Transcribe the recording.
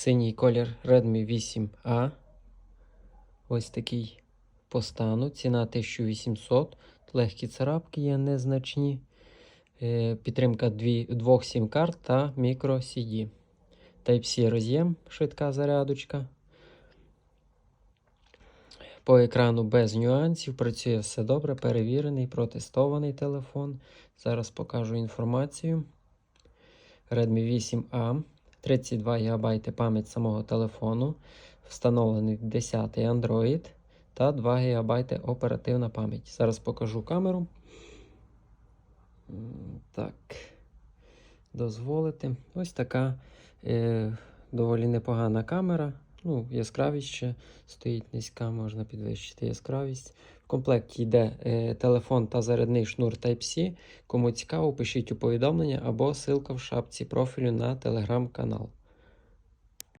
Синій колір Redmi 8A. Ось такий по стану. Ціна 1800. Легкі царапки є незначні. Е, Підтримка двох сім-карт та мікро CD. Type-C роз'єм, швидка зарядочка. По екрану без нюансів. Працює все добре, перевірений, протестований телефон. Зараз покажу інформацію. Redmi 8A. 32 ГБ пам'ять самого телефону. Встановлений 10 Android та 2 ГБ оперативна пам'ять. Зараз покажу камеру. Так, дозволити. Ось така е, доволі непогана камера. Ну, яскравість ще стоїть низька, можна підвищити яскравість. В комплекті йде е, телефон та зарядний шнур Type-C. Кому цікаво, пишіть у повідомлення або ссылка в шапці профілю на телеграм-канал.